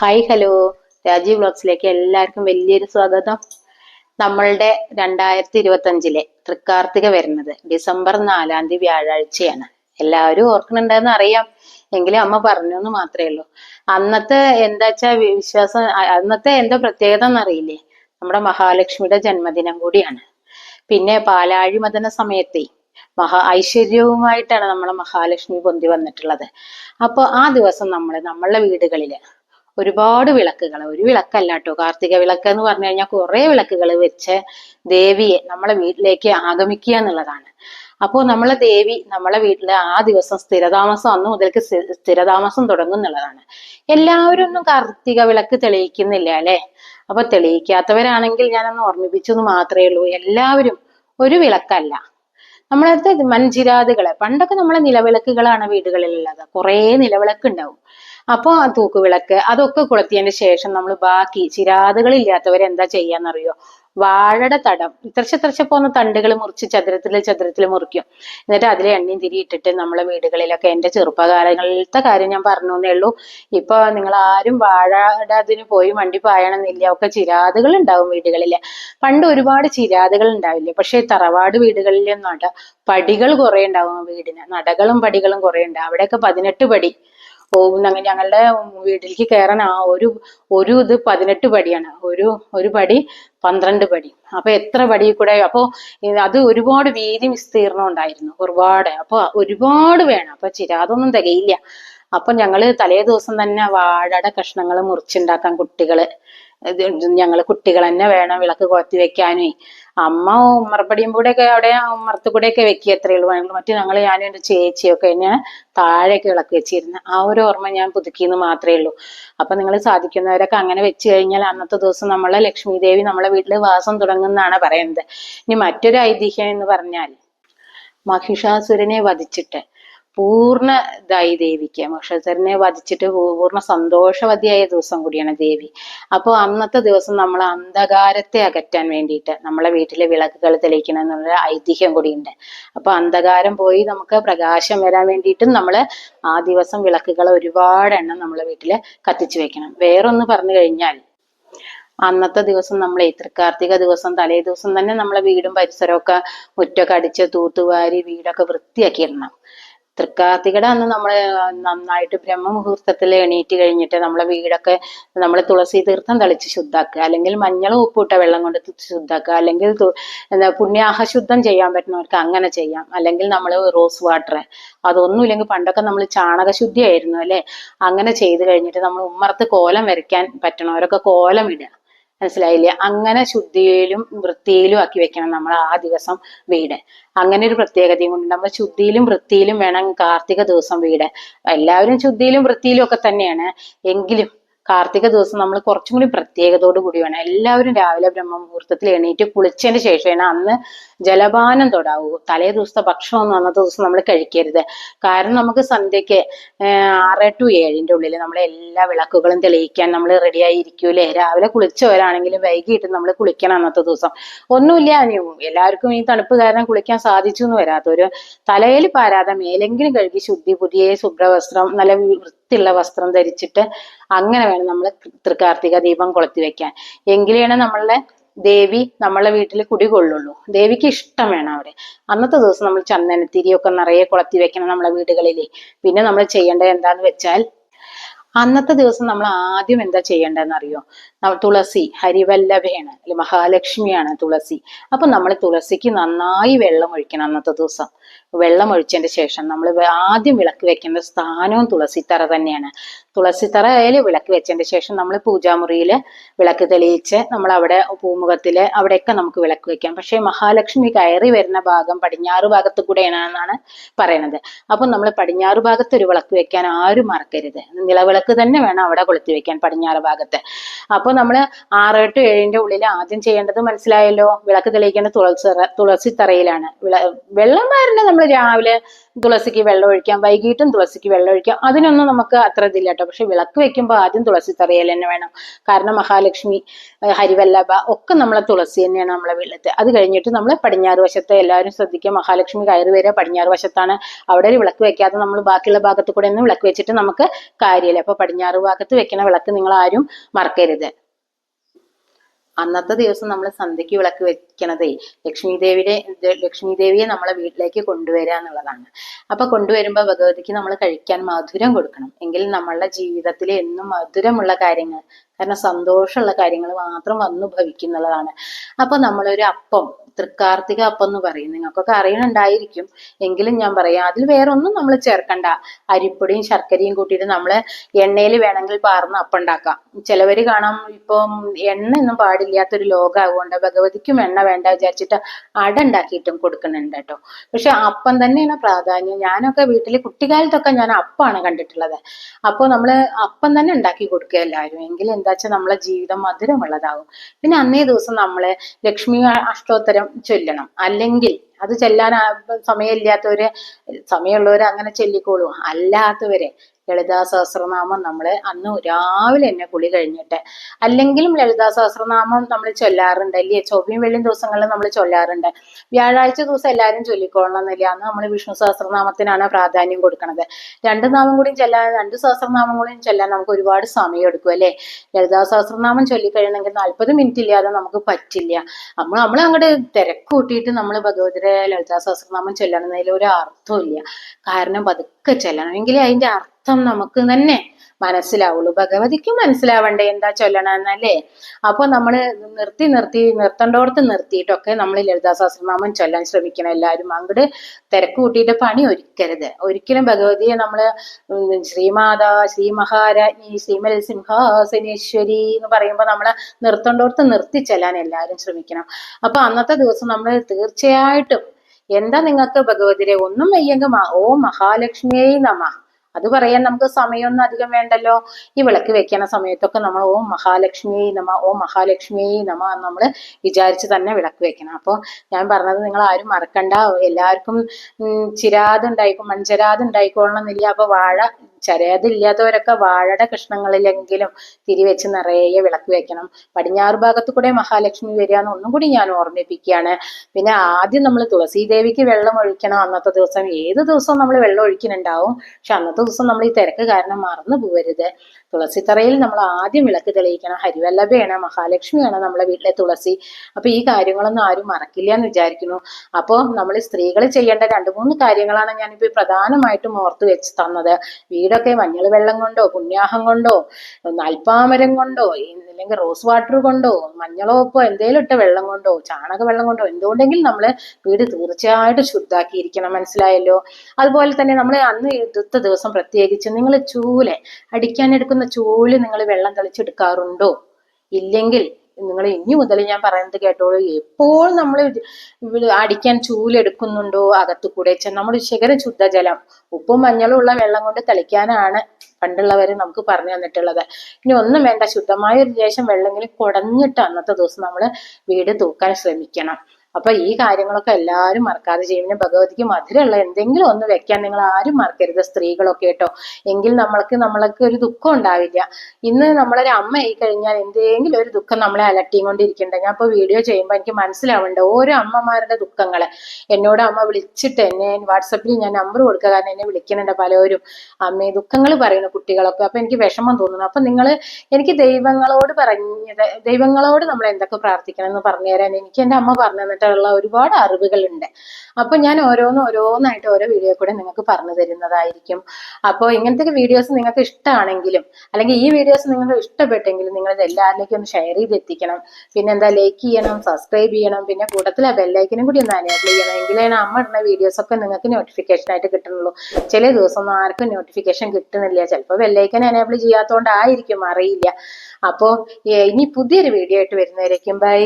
Hi hello Rajeev വ്ളോഗ്സിലേക്ക് എല്ലാവർക്കും വലിയൊരു സ്വാഗതം. നമ്മളുടെ രണ്ടായിരത്തി ഇരുപത്തി അഞ്ചിലെ തൃക്കാർത്തിക വരുന്നത് ഡിസംബർ നാലാം തീയതി വ്യാഴാഴ്ചയാണ്. എല്ലാവരും ഓർക്കുന്നുണ്ടെന്ന് അറിയാം. എങ്കിലും അമ്മ പറഞ്ഞു എന്ന് മാത്രമേ ഉള്ളൂ. അന്നത്തെ എന്താ വെച്ചാ വിശ്വാസം അന്നത്തെ എന്തോ പ്രത്യേകത എന്നറിയില്ലേ? നമ്മുടെ മഹാലക്ഷ്മിയുടെ ജന്മദിനം കൂടിയാണ്. പിന്നെ പാലാഴി മദന സമയത്തെ മഹാ ഐശ്വര്യവുമായിട്ടാണ് നമ്മളെ മഹാലക്ഷ്മി പൊന്തി വന്നിട്ടുള്ളത്. അപ്പോൾ ആ ദിവസം നമ്മൾ നമ്മളുടെ വീടുകളിൽ ഒരുപാട് വിളക്കുകൾ ഒരു വിളക്കല്ല കേട്ടോ. കാർത്തിക വിളക്ക് എന്ന് പറഞ്ഞു കഴിഞ്ഞാൽ കുറെ വിളക്കുകൾ വെച്ച് ദേവിയെ നമ്മളെ വീട്ടിലേക്ക് ആഗമിക്കുക എന്നുള്ളതാണ്. അപ്പോൾ നമ്മളെ ദേവി നമ്മളെ വീട്ടിൽ ആ ദിവസം സ്ഥിരതാമസം അന്ന് മുതൽക്ക് സ്ഥി- സ്ഥിരതാമസം തുടങ്ങും എന്നുള്ളതാണ്. എല്ലാവരും ഒന്നും കാർത്തിക വിളക്ക് തെളിയിക്കുന്നില്ല അല്ലെ? അപ്പൊ തെളിയിക്കാത്തവരാണെങ്കിൽ ഞാനൊന്ന് ഓർമ്മിപ്പിച്ചു എന്ന് മാത്രമേ ഉള്ളൂ. എല്ലാവരും ഒരു വിളക്കല്ല. നമ്മളത്തെ മൺചിരാതുകൾ പണ്ടൊക്കെ നമ്മളെ നിലവിളക്കുകളാണ് വീടുകളിലുള്ളത്. കുറേ നിലവിളക്ക് ഉണ്ടാവും അപ്പോൾ ആ തൂക്കുവിളക്ക് അതൊക്കെ കൊളുത്തിയതിന് ശേഷം നമ്മൾ ബാക്കി ചിരാതുകൾ ഇല്ലാത്തവർ എന്താ ചെയ്യാന്നറിയോ? വാഴയുടെ തടം. ഇത്രച്ച ഇത്രച്ച പോകുന്ന തണ്ടുകൾ മുറിച്ച് ചതുരത്തിൽ ചതുരത്തിൽ മുറിക്കും. എന്നിട്ട് അതിലെ എണ്ണയും തിരി ഇട്ടിട്ട് നമ്മളെ വീടുകളിലൊക്കെ എന്റെ ചെറുപ്പകാലങ്ങളിലത്തെ കാര്യം ഞാൻ പറഞ്ഞു എന്നേ ഉള്ളൂ. ഇപ്പൊ നിങ്ങൾ ആരും വാഴയുടെ അതിന് പോയി വണ്ടി പായണമെന്നില്ല. ഒക്കെ ചിരാതുകൾ ഉണ്ടാവും വീടുകളിൽ പണ്ട് ഒരുപാട് ചിരാതുകൾ ഉണ്ടാവില്ലേ പക്ഷേ തറവാട് വീടുകളിലൊന്നും പടികൾ കുറെ ഉണ്ടാവും വീടിന്. നടകളും പടികളും കുറെ ഉണ്ട് അവിടെയൊക്കെ പതിനെട്ട് പടി. ഓ ഞങ്ങളുടെ വീട്ടിലേക്ക് കയറാൻ ആ ഒരു ഒരു ഇത് പതിനെട്ട് പടിയാണ്. ഒരു ഒരു പടി പന്ത്രണ്ട് പടി. അപ്പൊ എത്ര പടി കൂടെ അപ്പോ അത് ഒരുപാട് വീതി വിസ്തീർണം ഉണ്ടായിരുന്നു. ഒരുപാട്. അപ്പൊ ഒരുപാട് വേണം. അപ്പൊ ചിരാതൊന്നും തികയില്ല. അപ്പൊ ഞങ്ങൾ തലേ ദിവസം തന്നെ വാഴയുടെ കഷ്ണങ്ങൾ മുറിച്ചുണ്ടാക്കാൻ കുട്ടികൾ. ഇത് ഞങ്ങൾ കുട്ടികൾ തന്നെ വേണം വിളക്ക് കൊളുത്തി വെക്കാനേ. അമ്മ ഉമ്മറപ്പടിയും കൂടെ ഒക്കെ അവിടെ ഉമ്മറത്ത് കൂടെ ഒക്കെ വെക്കുക ഉള്ളൂ ഞങ്ങൾ മറ്റു ഞങ്ങൾ ഞാനും എന്റെ ചേച്ചിയൊക്കെ ഞാൻ താഴെയൊക്കെ വിളക്ക് വെച്ചിരുന്നു. ആ ഒരു ഓർമ്മ ഞാൻ പുതുക്കിയെന്ന് മാത്രമേ ഉള്ളൂ. അപ്പൊ നിങ്ങൾ സാധിക്കുന്നവരൊക്കെ അങ്ങനെ വെച്ച് കഴിഞ്ഞാൽ അന്നത്തെ ദിവസം നമ്മളെ ലക്ഷ്മി ദേവി നമ്മളെ വീട്ടിൽ വാസം തുടങ്ങുന്നതാണ് പറയുന്നത്. ഇനി മറ്റൊരു ഐതിഹ്യം എന്ന് പറഞ്ഞാൽ മഹിഷാസുരനെ വധിച്ചിട്ട് പൂർണ ഇതായി ദേവിക്ക്. മഹിഷാസുരനെ വധിച്ചിട്ട് പൂർണ സന്തോഷവതിയായ ദിവസം കൂടിയാണ് ദേവി. അപ്പോൾ അന്നത്തെ ദിവസം നമ്മൾ അന്ധകാരത്തെ അകറ്റാൻ വേണ്ടിയിട്ട് നമ്മളെ വീട്ടിലെ വിളക്കുകൾ തെളിയിക്കണം എന്നുള്ള ഐതിഹ്യം കൂടിയുണ്ട്. അപ്പോൾ അന്ധകാരം പോയി നമുക്ക് പ്രകാശം വരാൻ വേണ്ടിയിട്ടും നമ്മൾ ആ ദിവസം വിളക്കുകൾ ഒരുപാട് എണ്ണം നമ്മളെ വീട്ടിൽ കത്തിച്ചു വെക്കണം. വേറൊന്ന് പറഞ്ഞു കഴിഞ്ഞാൽ അന്നത്തെ ദിവസം നമ്മൾ തൃക്കാർത്തിക ദിവസം തലേ ദിവസം തന്നെ നമ്മളെ വീടും പരിസരമൊക്കെ മുറ്റൊക്കെ അടിച്ച് തൂത്തുവാരി വീടൊക്കെ വൃത്തിയാക്കി ഇടണം. തൃക്കാർത്തികയുടെ അന്ന് നമ്മൾ നന്നായിട്ട് ബ്രഹ്മമുഹൂർത്തത്തിൽ എണീറ്റ് കഴിഞ്ഞിട്ട് നമ്മളെ വീടൊക്കെ നമ്മൾ തുളസി തീർത്ഥം തളിച്ച് ശുദ്ധാക്കുക. അല്ലെങ്കിൽ മഞ്ഞൾ ഉപ്പിട്ട വെള്ളം കൊണ്ട് ശുദ്ധാക്കുക. അല്ലെങ്കിൽ എന്താ പുണ്യാഹ ശുദ്ധം ചെയ്യാൻ പറ്റുന്നവർക്ക് അങ്ങനെ ചെയ്യാം. അല്ലെങ്കിൽ നമ്മൾ റോസ് വാട്ടർ അതൊന്നും ഇല്ലെങ്കിൽ പണ്ടൊക്കെ നമ്മൾ ചാണക ശുദ്ധിയായിരുന്നു അല്ലെ? അങ്ങനെ ചെയ്ത് കഴിഞ്ഞിട്ട് നമ്മൾ ഉമ്മറത്ത് കോലം വരയ്ക്കാൻ പറ്റണവരൊക്കെ കോലം ഇടുക. മനസ്സിലായില്ലേ? അങ്ങനെ ശുദ്ധിയിലും വൃത്തിയിലും ആക്കി വെക്കണം നമ്മൾ ആ ദിവസം വീട്. അങ്ങനെ ഒരു പ്രത്യേകതയും കൊണ്ട് നമ്മൾ ശുദ്ധിയിലും വൃത്തിയിലും വേണം കാർത്തിക ദിവസം വീട്. എല്ലാവരും ശുദ്ധിയിലും വൃത്തിയിലും ഒക്കെ തന്നെയാണ്. എങ്കിലും കാർത്തിക ദിവസം നമ്മൾ കുറച്ചും കൂടി പ്രത്യേകതയോട് കൂടി വേണം. എല്ലാവരും രാവിലെ ബ്രഹ്മമുഹൂർത്തത്തിൽ എണീറ്റ് കുളിച്ചതിന് ശേഷമാണ് അന്ന് ജലപാനം തൊടാവൂ. തലേ ദിവസത്തെ ഭക്ഷണമൊന്നും അന്നത്തെ ദിവസം നമ്മൾ കഴിക്കരുത്. കാരണം നമുക്ക് സന്ധ്യയ്ക്ക് ആറ് ടു ഏഴിന്റെ ഉള്ളിൽ നമ്മളെ എല്ലാ വിളക്കുകളും തെളിയിക്കാൻ നമ്മൾ റെഡി ആയിരിക്കൂലേ രാവിലെ കുളിച്ചവരാണെങ്കിലും വൈകിട്ട് നമ്മൾ കുളിക്കണം അന്നത്തെ ദിവസം. ഒന്നുമില്ല എല്ലാവർക്കും ഈ തണുപ്പ് കാരണം കുളിക്കാൻ സാധിച്ചു എന്ന് വരാത്തൊരു തലയിൽ പാരാതെ മേലെങ്കിലും കഴുകി ശുദ്ധി പുതിയ ശുഭ്രവസ്ത്രം നല്ല വൃത്തിയുള്ള വസ്ത്രം ധരിച്ചിട്ട് അങ്ങനെ വേണം നമ്മൾ തൃക്കാർത്തിക ദീപം കൊളുത്തി വെക്കാൻ. എങ്കിലാണ് നമ്മളുടെ ദേവി നമ്മളെ വീട്ടിൽ കുടികൊള്ളുള്ളൂ ദേവിക്ക് ഇഷ്ടം വേണം അവിടെ അന്നത്തെ ദിവസം നമ്മൾ ചന്ദനത്തിരിയൊക്കെ നിറയെ കൊളത്തി വെക്കണം നമ്മളെ വീടുകളിലെ. പിന്നെ നമ്മൾ ചെയ്യേണ്ടത് എന്താന്ന് വെച്ചാൽ അന്നത്തെ ദിവസം നമ്മൾ ആദ്യം എന്താ ചെയ്യേണ്ടതെന്ന് അറിയോ തുളസി ഹരിവല്ലഭയാണ് അല്ലെ മഹാലക്ഷ്മിയാണ് തുളസി. അപ്പൊ നമ്മൾ തുളസിക്ക് നന്നായി വെള്ളം ഒഴിക്കണം അന്നത്തെ ദിവസം. വെള്ളം ഒഴിച്ചതിന്റെ ശേഷം നമ്മൾ ആദ്യം വിളക്ക് വെക്കേണ്ട സ്ഥാനവും തുളസിത്തറ തന്നെയാണ്. തുളസിത്തറയിൽ വിളക്ക് വെച്ചതിന്റെ ശേഷം നമ്മൾ പൂജാമുറിയിൽ വിളക്ക് തെളിയിച്ച് നമ്മൾ അവിടെ പൂമുഖത്തിൽ അവിടെയൊക്കെ നമുക്ക് വിളക്ക് വെക്കാം. പക്ഷേ മഹാലക്ഷ്മി കയറി വരുന്ന ഭാഗം പടിഞ്ഞാറ് ഭാഗത്ത് കൂടെയാണെന്നാണ് പറയണത്. അപ്പൊ നമ്മൾ പടിഞ്ഞാറ് ഭാഗത്ത് ഒരു വിളക്ക് വെക്കാൻ ആരും മറക്കരുത്. നിലവിളക്ക് തന്നെ വേണം അവിടെ കൊളുത്തി വെക്കാൻ പടിഞ്ഞാറ് ഭാഗത്ത്. അപ്പൊ അപ്പോൾ നമ്മൾ ആറ് ടു ഏഴിന്റെ ഉള്ളിൽ ആദ്യം ചെയ്യേണ്ടത് മനസ്സിലായല്ലോ? വിളക്ക് തെളിയിക്കേണ്ട തുളസി തുളസി തറയിലാണ് വിള- വെള്ളം വാരണ്ട നമ്മൾ രാവിലെ തുളസിക്ക് വെള്ളം ഒഴിക്കാം വൈകിട്ടും തുളസിക്ക് വെള്ളം ഒഴിക്കാം. അതിനൊന്നും നമുക്ക് അത്ര ഇതില്ല കേട്ടോ പക്ഷെ വിളക്ക് വെക്കുമ്പോൾ ആദ്യം തുളസി തറയിൽ തന്നെ വേണം. കാരണം മഹാലക്ഷ്മി ഹരിവല്ലഭ ഒക്കെ നമ്മളെ തുളസി തന്നെയാണ് നമ്മളെ വീട്ടിലത്തെ. അത് കഴിഞ്ഞിട്ട് നമ്മൾ പടിഞ്ഞാറ് വശത്തെ എല്ലാവരും ശ്രദ്ധിക്കുക. മഹാലക്ഷ്മി കയറി വരിക പടിഞ്ഞാറ് വശത്താണ്. അവിടെ ഒരു വിളക്ക് വെക്കാതെ നമ്മൾ ബാക്കിയുള്ള ഭാഗത്ത് കൂടെ ഒന്നും വിളക്ക് വെച്ചിട്ട് നമുക്ക് കാര്യമില്ല. അപ്പൊ പടിഞ്ഞാറ് ഭാഗത്ത് വെക്കുന്ന വിളക്ക് നിങ്ങൾ ആരും മറക്കരുത്. അന്നത്തെ ദിവസം നമ്മൾ സന്ധ്യയ്ക്ക് വിളക്ക് വെക്കണതേ ലക്ഷ്മി ദേവിയുടെ ലക്ഷ്മി ദേവിയെ നമ്മളെ വീട്ടിലേക്ക് കൊണ്ടുവരിക എന്നുള്ളതാണ്. അപ്പൊ കൊണ്ടുവരുമ്പോൾ ഭഗവതിക്ക് നമ്മൾ കഴിക്കാൻ മധുരം കൊടുക്കണം. എങ്കിൽ നമ്മളുടെ ജീവിതത്തിൽ എന്നും മധുരമുള്ള കാര്യങ്ങൾ കാരണം സന്തോഷമുള്ള കാര്യങ്ങൾ മാത്രം വന്നു ഭവിക്കുന്നുള്ളതാണ് അപ്പൊ നമ്മളൊരു അപ്പം തൃക്കാർത്തിക അപ്പം എന്ന് പറയും. നിങ്ങൾക്കൊക്കെ അറിയണുണ്ടായിരിക്കും. എങ്കിലും ഞാൻ പറയാം അതിൽ വേറെ ഒന്നും നമ്മൾ ചേർക്കണ്ട. അരിപ്പൊടിയും ശർക്കരയും കൂട്ടിയിട്ട് നമ്മൾ എണ്ണയിൽ വേണമെങ്കിൽ പാർന്ന് അപ്പം ഉണ്ടാക്കാം ചിലവര് കാണാം ഇപ്പം എണ്ണ ഒന്നും പാടില്ലാത്തൊരു ലോകമാകൊണ്ട് ഭഗവതിക്കും എണ്ണ വേണ്ട വിചാരിച്ചിട്ട് അട ഉണ്ടാക്കിയിട്ടും കൊടുക്കുന്നുണ്ട് കേട്ടോ. പക്ഷെ അപ്പം തന്നെയാണ് പ്രാധാന്യം. ഞാനൊക്കെ വീട്ടിൽ കുട്ടിക്കാലത്തൊക്കെ ഞാൻ അപ്പാണ് കണ്ടിട്ടുള്ളത്. അപ്പോൾ നമ്മൾ അപ്പം തന്നെ ഉണ്ടാക്കി കൊടുക്കുക എല്ലാവരും. എങ്കിൽ എന്താ വെച്ചാൽ നമ്മളെ ജീവിതം മധുരമുള്ളതാകും പിന്നെ അന്നേ ദിവസം നമ്മൾ ലക്ഷ്മി അഷ്ടോത്തരം ചൊല്ലണം. അല്ലെങ്കിൽ അത് ചെല്ലാൻ സമയമില്ലാത്തവര് സമയമുള്ളവർ അങ്ങനെ ചൊല്ലിക്കോളൂ. അല്ലാത്തവരെ ലളിതാ സഹസ്രനാമം നമ്മൾ അന്ന് രാവിലെ തന്നെ കുളി കഴിഞ്ഞിട്ട്. അല്ലെങ്കിലും ലളിതാ സഹസ്രനാമം നമ്മൾ ചൊല്ലാറുണ്ട്. അല്ലേ? ചൊവ്വയും വെള്ളിയും ദിവസങ്ങളിൽ നമ്മൾ ചൊല്ലാറുണ്ട്. വ്യാഴാഴ്ച ദിവസം എല്ലാവരും ചൊല്ലിക്കൊള്ളണം എന്നില്ല അന്ന് നമ്മൾ വിഷ്ണു സഹസ്രനാമത്തിനാണ് പ്രാധാന്യം കൊടുക്കുന്നത് രണ്ട് നാമം കൂടിയും ചെല്ലാൻ രണ്ട് സഹസ്രനാമം കൂടിയും ചെല്ലാൻ നമുക്ക് ഒരുപാട് സമയം എടുക്കും അല്ലേ? ലളിതാ സഹസ്രനാമം ചൊല്ലിക്കഴിയണമെങ്കിൽ നാൽപ്പത് മിനിറ്റ് ഇല്ലാതെ നമുക്ക് പറ്റില്ല. നമ്മൾ നമ്മൾ അങ്ങോട്ട് തിരക്ക് കൂട്ടിയിട്ട് നമ്മൾ ഭഗവതിയുടെ ലളിതാ സഹസ്രനാമം ചൊല്ലണമെന്നതിൽ ഒരു അർത്ഥമില്ല കാരണം പതുക്കെ ചെല്ലണം. അതിന്റെ അർത്ഥം നമുക്ക് തന്നെ മനസ്സിലാവുള്ളൂ. ഭഗവതിക്ക് മനസ്സിലാവണ്ടേ എന്താ ചൊല്ലണമെന്നല്ലേ അപ്പൊ നമ്മൾ നിർത്തി നിർത്തി നിർത്തേണ്ടോടത്ത് നിർത്തിയിട്ടൊക്കെ നമ്മൾ ലളിതാ ചൊല്ലാൻ ശ്രമിക്കണം എല്ലാവരും. അങ്ങോട്ട് തിരക്ക് കൂട്ടിയിട്ട് പണി ഒരുക്കരുത്. ഒരിക്കലും ഭഗവതിയെ നമ്മൾ ശ്രീമാതാ ശ്രീ മഹാരാജ്ഞി ശ്രീമൽ സിംഹാസനേശ്വരി എന്ന് പറയുമ്പോൾ നമ്മൾ നിർത്തേണ്ടോടത്ത് നിർത്തി ചെല്ലാൻ എല്ലാവരും ശ്രമിക്കണം. അപ്പൊ അന്നത്തെ ദിവസം നമ്മൾ തീർച്ചയായിട്ടും എന്താ നിങ്ങൾക്ക് ഭഗവതിരെ ഒന്നും വയ്യെങ്കിൽ ഓ മഹാലക്ഷ്മിയെ നമ. അത് പറയാൻ നമുക്ക് സമയമൊന്നും അധികം വേണ്ടല്ലോ. ഈ വിളക്ക് വെക്കുന്ന സമയത്തൊക്കെ നമ്മൾ ഓം മഹാലക്ഷ്മിയെ നമ ഓം മഹാലക്ഷ്മിയെ നമ നമ്മൾ വിചാരിച്ച് തന്നെ വിളക്ക് വെക്കണം. അപ്പോൾ ഞാൻ പറഞ്ഞത് നിങ്ങൾ ആരും മറക്കണ്ട. എല്ലാവർക്കും ചിരാതുണ്ടായിക്കോ ചിരാത് ഉണ്ടായിക്കോ മൺചരാത് ഉണ്ടായിക്കോളണം എന്നില്ല. അപ്പോൾ വാഴ ചരയാതില്ലാത്തവരൊക്കെ വാഴയുടെ കഷ്ണങ്ങളിലെങ്കിലും തിരിവെച്ച് നിറയെ വിളക്ക് വെക്കണം. പടിഞ്ഞാറ് ഭാഗത്ത് കൂടെ മഹാലക്ഷ്മി വരിക എന്ന് ഒന്നും കൂടി ഞാൻ ഓർമ്മിപ്പിക്കുകയാണ്. പിന്നെ ആദ്യം നമ്മൾ തുളസി ദേവിക്ക് വെള്ളം ഒഴിക്കണം അന്നത്തെ ദിവസം. ഏത് ദിവസവും നമ്മൾ വെള്ളം ഒഴിക്കുന്നുണ്ടാവും. പക്ഷെ അന്നത്തെ ദിവസം നമ്മൾ ഈ തിരക്ക് കാരണം മറന്നു പോകരുത് തുളസിത്തറയിൽ നമ്മൾ ആദ്യം വിളക്ക് തെളിയിക്കണം. ഹരിവല്ലഭയാണ് മഹാലക്ഷ്മിയാണ് നമ്മളെ വീട്ടിലെ തുളസി. അപ്പൊ ഈ കാര്യങ്ങളൊന്നും ആരും മറക്കില്ല എന്ന് വിചാരിക്കുന്നു. അപ്പോൾ നമ്മൾ സ്ത്രീകൾ ചെയ്യേണ്ട രണ്ട് മൂന്ന് കാര്യങ്ങളാണ് ഞാനിപ്പോൾ പ്രധാനമായിട്ടും ഓർത്ത് വെച്ച് തന്നത്. വീടൊക്കെ മഞ്ഞൾ വെള്ളം കൊണ്ടോ പുണ്യാഹം കൊണ്ടോ നൽപ്പാമരം കൊണ്ടോ അല്ലെങ്കിൽ റോസ് വാട്ടർ കൊണ്ടോ മഞ്ഞളോ മഞ്ഞളോപ്പോ എന്തെങ്കിലും ഇട്ട വെള്ളം കൊണ്ടോ ചാണക വെള്ളം കൊണ്ടോ എന്തുകൊണ്ടെങ്കിലും നമ്മൾ വീട് തീർച്ചയായിട്ടും ശുദ്ധാക്കിയിരിക്കണം. മനസ്സിലായല്ലോ? അതുപോലെ തന്നെ നമ്മൾ അന്ന് എടുത്ത ദിവസം പ്രത്യേകിച്ച് നിങ്ങൾ ചൂൽ അടിക്കാനെടുക്കുന്ന ചൂൽ നിങ്ങൾ വെള്ളം തെളിച്ചെടുക്കാറുണ്ടോ? ഇല്ലെങ്കിൽ നിങ്ങൾ ഇനി മുതൽ ഞാൻ പറയുന്നത് കേട്ടോളൂ എപ്പോൾ നമ്മൾ അടിക്കാൻ ചൂലെടുക്കുന്നുണ്ടോ അകത്ത് കൂടെ നമ്മൾ ശേഖരം ശുദ്ധജലം ഉപ്പും മഞ്ഞളും ഉള്ള വെള്ളം കൊണ്ട് തളിക്കാനാണ് പണ്ടുള്ളവർ നമുക്ക് പറഞ്ഞു തന്നിട്ടുള്ളത്. ഇനി ഒന്നും വേണ്ട ശുദ്ധമായ ഒരു ലേശം വെള്ളമെങ്കിലും കുടഞ്ഞിട്ട് അന്നത്തെ ദിവസം നമ്മൾ വീട് തൂക്കാൻ ശ്രമിക്കണം. അപ്പൊ ഈ കാര്യങ്ങളൊക്കെ എല്ലാവരും മറക്കാതെ ചെയ്യും. പിന്നെ ഭഗവതിക്ക് മധുരമുള്ള എന്തെങ്കിലും ഒന്ന് വെക്കാൻ നിങ്ങൾ ആരും മറക്കരുത്. സ്ത്രീകളൊക്കെ കേട്ടോ. എങ്കിൽ നമ്മൾക്ക് നമ്മൾക്ക് ഒരു ദുഃഖം ഉണ്ടാവില്ല. ഇന്ന് നമ്മളൊരു അമ്മ ആയി കഴിഞ്ഞാൽ എന്തെങ്കിലും ഒരു ദുഃഖം നമ്മളെ അലട്ടിയും കൊണ്ടിരിക്കണ്ട? ഞാൻ ഇപ്പോൾ വീഡിയോ ചെയ്യുമ്പോൾ എനിക്ക് മനസ്സിലാവുന്നുണ്ട് ഓരോ അമ്മമാരുടെ ദുഃഖങ്ങൾ. എന്നോട് അമ്മ വിളിച്ചിട്ട് എന്നെ വാട്സപ്പിൽ ഞാൻ നമ്പർ കൊടുക്കുക. കാരണം എന്നെ വിളിക്കുന്നുണ്ട് പലരും. അമ്മേ ദുഃഖങ്ങൾ പറയുന്ന കുട്ടികളൊക്കെ. അപ്പൊ എനിക്ക് വിഷമം തോന്നുന്നു. അപ്പൊ നിങ്ങൾ എനിക്ക് ദൈവങ്ങളോട് പറഞ്ഞത് ദൈവങ്ങളോട് നമ്മൾ എന്തൊക്കെ പ്രാർത്ഥിക്കണം എന്ന് പറഞ്ഞു തരാൻ എനിക്ക് എന്റെ അമ്മ പറഞ്ഞു തന്നിട്ടുള്ള ഒരുപാട് അറിവുകളുണ്ട്. അപ്പൊ ഞാൻ ഓരോന്ന് ഓരോന്നായിട്ട് ഓരോ വീഡിയോ കൂടെ നിങ്ങൾക്ക് പറഞ്ഞു തരുന്നതായിരിക്കും. അപ്പോൾ ഇങ്ങനത്തെ വീഡിയോസ് നിങ്ങൾക്ക് ഇഷ്ടമാണെങ്കിലും അല്ലെങ്കിൽ ഈ വീഡിയോസ് നിങ്ങൾക്ക് ഇഷ്ടപ്പെട്ടെങ്കിലും നിങ്ങൾ എല്ലാവരിലേക്കും ഒന്ന് ഷെയർ ചെയ്ത് എത്തിക്കണം പിന്നെ എന്താ ലൈക്ക് ചെയ്യണം സബ്സ്ക്രൈബ് ചെയ്യണം പിന്നെ കൂട്ടത്തിൽ ബെല്ലൈക്കനും കൂടി ഒന്ന് അനേബിൾ ചെയ്യണം. എങ്കിലാണ് അമ്മ ഇടുന്ന വീഡിയോസ് ഒക്കെ നിങ്ങൾക്ക് നോട്ടിഫിക്കേഷൻ ആയിട്ട് കിട്ടുന്നുള്ളൂ. ചില ദിവസമൊന്നും ആർക്കും നോട്ടിഫിക്കേഷൻ കിട്ടുന്നില്ല. ചിലപ്പോൾ ബെല്ലൈക്കൻ എനേബിൾ ചെയ്യാത്തതുകൊണ്ടായിരിക്കും അറിയില്ല. അപ്പോൾ ഇനി പുതിയൊരു വീഡിയോ ആയിട്ട് വരുന്നവരേക്കും ബൈ